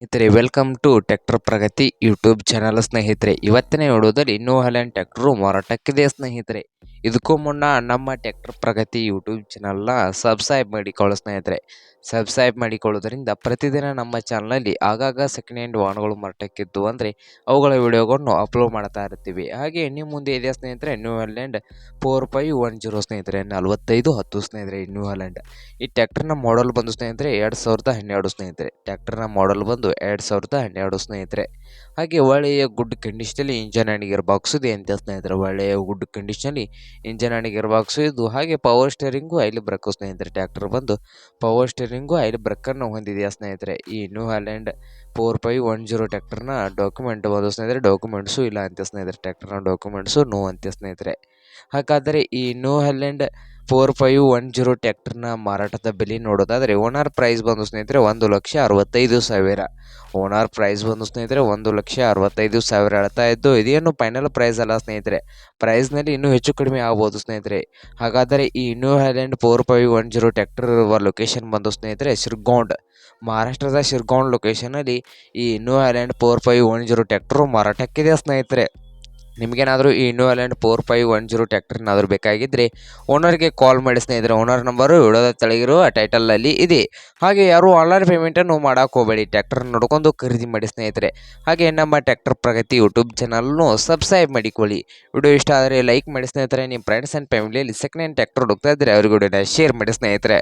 ಸ್ನೇಹಿತರೆ welcome to tractor Pragati YouTube channel ಸ್ನೇಹಿತರೆ. ಇವತ್ತಿನ ವಿಡಿಯೋದಲ್ಲಿ ನ್ಯೂ ಹ್ಯಾಲೆಂಡ್ ಟ್ರ್ಯಾಕ್ಟರು ಮಾರಾಟಕ್ಕಿದೆ ಸ್ನೇಹಿತರೆ? ಇದಕ್ಕೂ ಮುನ್ನ ನಮ್ಮ ಟ್ಯಾಕ್ಟರ್ ಪ್ರಗತಿ ಯೂಟ್ಯೂಬ್ ಚಾನಲ್ನ ಸಬ್ಸ್ಕ್ರೈಬ್ ಮಾಡಿಕೊಳ್ಳೋ ಸ್ನೇಹಿತರೆ ಸಬ್ಸ್ಕ್ರೈಬ್ ಮಾಡಿಕೊಳ್ಳೋದ್ರಿಂದ ಪ್ರತಿದಿನ ನಮ್ಮ ಚಾನಲಲ್ಲಿ ಆಗಾಗ ಸೆಕೆಂಡ್ ಹ್ಯಾಂಡ್ ವಾಹನಗಳು ಮಾರಾಟಕ್ಕಿದ್ದು ಅಂದರೆ ಅವುಗಳ ವಿಡಿಯೋಗಳನ್ನು ಅಪ್ಲೋಡ್ ಮಾಡ್ತಾ ಇರ್ತೀವಿ. ಹಾಗೆ ನಿಮ್ಮ ಮುಂದೆ ಇದೆ ಸ್ನೇಹಿತರೆ New Holland four five one zero ಸ್ನೇಹಿತರೆ, ನಲವತ್ತೈದು ಹತ್ತು ಸ್ನೇಹಿತರೆ ನ್ಯೂ ಹ್ಯಾಲೆಂಡ್ ಈ ಟ್ಯಾಕ್ಟರ್ನ ಮಾಡಲ್ ಬಂದು ಸ್ನೇಹಿತರೆ ಎರಡು ಸಾವಿರದ ಹನ್ನೆರಡು ಸ್ನೇಹಿತರೆ. ಟ್ಯಾಕ್ಟರ್ನ ಮಾಡಲ್ ಬಂದು ಎರಡು ಸಾವಿರದ ಹನ್ನೆರಡು ಸ್ನೇಹಿತರೆ. ಹಾಗೆ ಒಳ್ಳೆಯ ಗುಡ್ ಕಂಡೀಷನಲ್ಲಿ ಇಂಜನ್ ಆ್ಯಂಡ್ ಗೇರ್ ಬಾಕ್ಸ್ ಇದೆ ಅಂತ ಸ್ನೇಹಿತರೆ, ಒಳ್ಳೆಯ ಗುಡ್ ಕಂಡೀಷನಲ್ಲಿ ಇಂಜನ್ ಆ್ಯಂಡ್ ಗೇರ್ ಬಾಕ್ಸ್ ಇದು. ಹಾಗೆ ಪವರ್ ಸ್ಟೇರಿಂಗು ಐಲಿ ಬ್ರೇಕು ಸ್ನೇಹಿತರೆ ಟ್ರ್ಯಾಕ್ಟರ್ ಬಂದು ಪವರ್ ಸ್ಟೇರಿಂಗು ಐಲಿ ಬ್ರೇಕನ್ನು ಹೊಂದಿದೆಯಾ ಸ್ನೇಹಿತರೆ? ಈ New Holland four five one zero ಟ್ಯಾಕ್ಟರ್ನ document ಬಂದು ಸ್ನೇಹಿತರೆ ಡಾಕ್ಯುಮೆಂಟ್ಸು ಇಲ್ಲ ಅಂತ ಸ್ನೇಹಿತರೆ ಟ್ಯಾಕ್ಟರ್ನ ಡಾಕ್ಯುಮೆಂಟ್ಸು ನೋ ಅಂತ ಸ್ನೇಹಿತರೆ. ಹಾಗಾದರೆ ಈ New Holland four five one zero ಟ್ಯಾಕ್ಟರ್ನ ಮಾರಾಟದ ಬೆಲೆ ನೋಡೋದಾದರೆ ಓನರ್ ಪ್ರೈಸ್ ಬಂದು ಸ್ನೇಹಿತರೆ ಒಂದು ಲಕ್ಷ ಅರವತ್ತೈದು ಸಾವಿರ. ಓನರ್ ಪ್ರೈಸ್ ಬಂದು ಸ್ನೇಹಿತರೆ ಒಂದು ಲಕ್ಷ ಅರವತ್ತೈದು ಸಾವಿರ ಹೇಳ್ತಾ ಇದ್ದು, ಇದೇನು ಫೈನಲ್ ಪ್ರೈಸ್ ಅಲ್ಲ ಸ್ನೇಹಿತರೆ. ಪ್ರೈಸ್ನಲ್ಲಿ ಇನ್ನೂ ಹೆಚ್ಚು ಕಡಿಮೆ ಆಗ್ಬೋದು ಸ್ನೇಹಿತರೆ. ಹಾಗಾದರೆ ಈ New Holland four five one zero tractor ಇರುವ ಲೊಕೇಶನ್ ಬಂದು ಸ್ನೇಹಿತರೆ ಶಿರ್ಗೌಂಡ್ ಮಹಾರಾಷ್ಟ್ರದ ಶಿರ್ಗೌಂಡ್ ಲೊಕೇಶನಲ್ಲಿ ಈ New Holland four five one zero tractor ಮಾರಾಟಕ್ಕಿದೆ ಸ್ನೇಹಿತರೆ. ನಿಮಗೇನಾದರೂ ಈ New Holland four five one zero ಟ್ಯಾಕ್ಟರ್ನಾದರೂ ಬೇಕಾಗಿದ್ದರೆ ಓನರ್ಗೆ ಕಾಲ್ ಮಾಡಿ ಸ್ನೇಹಿತರೆ ಓನರ್ ನಂಬರು ವಿಡಿಯೋದ ತೆಳಗಿರುವ ಟೈಟಲಲ್ಲಿ ಇದೆ. ಹಾಗೆ ಯಾರು ಆನ್ಲೈನ್ ಪೇಮೆಂಟನ್ನು ಮಾಡೋಕೆ ಹೋಗಬೇಡಿ ಟ್ಯಾಕ್ಟರ್ ನೋಡ್ಕೊಂಡು ಖರೀದಿ ಮಾಡಿ ಸ್ನೇಹಿತರೆ. ಹಾಗೆ ನಮ್ಮ ಟ್ಯಾಕ್ಟರ್ ಪ್ರಗತಿ ಯೂಟ್ಯೂಬ್ ಚಾನಲ್ನು ಸಬ್ಸ್ಕ್ರೈಬ್ ಮಾಡಿಕೊಳ್ಳಿ. ವಿಡಿಯೋ ಇಷ್ಟ ಆದರೆ ಲೈಕ್ ಮಾಡಿ ಸ್ನೇಹಿತರೆ ನಿಮ್ಮ ಫ್ರೆಂಡ್ಸ್ ಆ್ಯಂಡ್ ಫ್ಯಾಮಿಲಿಯಲ್ಲಿ ಸೆಕೆಂಡ್ ಹ್ಯಾಂಡ್ ಟ್ಯಾಕ್ಟರ್ ಹುಡುಕ್ತಾ ಇದ್ದರೆ ಅವ್ರಿಗೂ ಶೇರ್ ಮಾಡಿ ಸ್ನೇಹಿತರೆ.